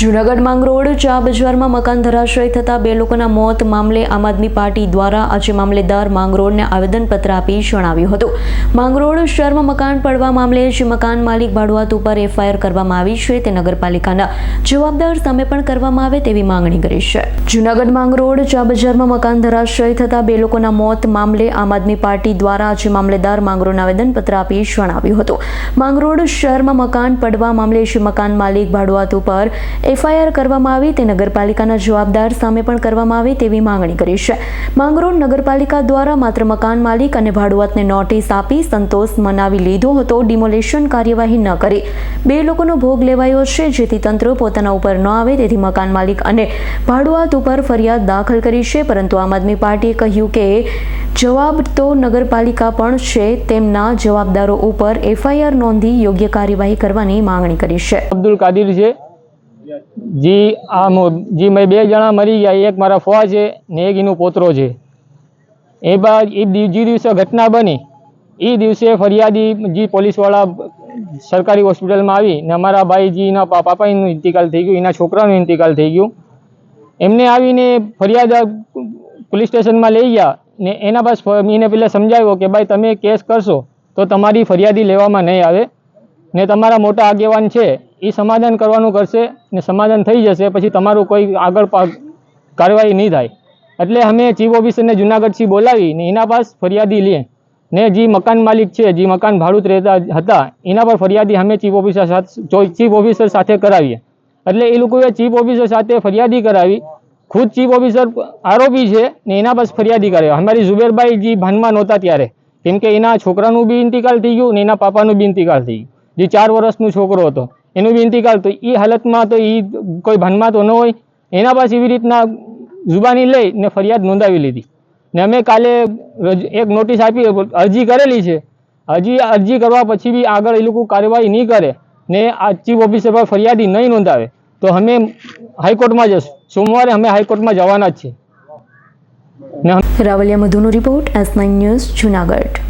જૂનાગઢ માંગરોળ ચા બજારમાં મકાન ધરાશય થતા બે લોકોના મોત મામલે આમ આદમી પાર્ટી દ્વારા આજે મામલેદાર માંગરોળને આવેદનપત્ર આપી જણાવ્યું હતું. માંગરોળ શહેરમાં મકાન પડવા મામલે જે મકાન માલિક ભાડુઆત ઉપર એફઆઈઆર કરવામાં આવી છે તે નગરપાલિકાના જવાબદાર સામે પણ કરવામાં આવે તેવી માંગણી કરી છે. જૂનાગઢ માંગરોળ ચા બજારમાં મકાન ધરાશય થતા બે લોકોના મોત મામલે આમ આદમી પાર્ટી દ્વારા આજે મામલેદાર માંગરોળને આવેદનપત્ર આપી જણાવ્યું હતું. માંગરોળ શહેરમાં મકાન પડવા મામલે જે મકાન માલિક ભાડુઆત ઉપર એફઆઈઆર કરવામાં આવી તે નગરપાલિકાના જવાબદાર સામે પણ કરવામાં આવે તેવી માંગણી કરી છે. માંગરોળ નગરપાલિકા દ્વારા માત્ર મકાન માલિક અને ભાડુઆતને નોટિસ આપી સંતોષ મનાવી લીધો હતો, ડિમોલેશન કાર્યવાહી ન કરી. બે લોકોનો ભોગ લેવાયો છે, જેથી તંત્ર પોતાના ઉપર ન આવે તેથી મકાન માલિક અને ભાડુઆત ઉપર ફરિયાદ દાખલ કરી છે, પરંતુ આમ આદમી પાર્ટીએ કહ્યું કે જવાબ તો નગરપાલિકા પણ છે, તેમના જવાબદારો ઉપર એફઆઈઆર નોંધી યોગ્ય કાર્યવાહી કરવાની માંગણી કરી છે. અબ્દુલ કાદિર છે. જી, આ જી, મેં બે જણા મરી ગયા. એક મારા ફોવા છે ને એક એનો પોતરો છે. એ બાદ એ જે દિવસે ઘટના બની, એ દિવસે ફરિયાદી જે પોલીસવાળા સરકારી હોસ્પિટલમાં આવી ને અમારા ભાઈજીના પાપાનું ઇન્તિકાલ થઈ ગયું, એના છોકરાનું ઇન્તિકાલ થઈ ગયું. એમને આવીને ફરિયાદ પોલીસ સ્ટેશનમાં લઈ ગયા ને એના પાસ એને પેલા સમજાવ્યો કે ભાઈ તમે કેસ કરશો તો તમારી ફરિયાદી લેવામાં નહીં આવે ને તમારા મોટા આગેવાન છે એ સમાધાન કરવાનું કરશે ને સમાધાન થઈ જશે, પછી તમારું કોઈ આગળ કાર્યવાહી નહીં થાય. એટલે અમે ચીફ ઓફિસરને જુનાગઢથી બોલાવી ને એના પાસ ફરિયાદી લઈએ ને જે મકાન માલિક છે, જે મકાન ભાડુત રહેતા હતા, એના પર ફરિયાદી અમે ચીફ ઓફિસર સાથે ચીફ ઓફિસર સાથે કરાવીએ. એટલે એ લોકોએ ચીફ ઓફિસર સાથે ફરિયાદી કરાવી. ખુદ ચીફ ઓફિસર આરોપી છે ને એના પાસ ફરિયાદી કરાવી. અમારી ઝુબેરભાઈ જે ભાનમાં નહોતા ત્યારે. કેમ કે એના છોકરાનું બી ઇન્તિકાલ થઈ ગયું ને એના પાપાનું બી ઇન્તિકાલ થઈ ગયું. જે ચાર વર્ષનો છોકરો હતો. એનું બી કરતો એ હાલતમાં તો એ કોઈ ભાનમાં તો ન હોય. એના પાસે એવી રીતના જુબાની લઈ ને ફરિયાદ નોંધાવી લીધી. ને અમે કાલે એક નોટિસ આપી, અરજી કરેલી છે. હજી અરજી કરવા પછી બી આગળ એ લોકો કાર્યવાહી નહીં કરે ને આ ચીફ ઓફિસર પર ફરિયાદી નહીં નોંધાવે. તો અમે હાઈકોર્ટમાં જશું, સોમવારે અમે હાઈકોર્ટમાં જવાના જ છીએ. Ravaliya મધુનો report S nine news Junagadh.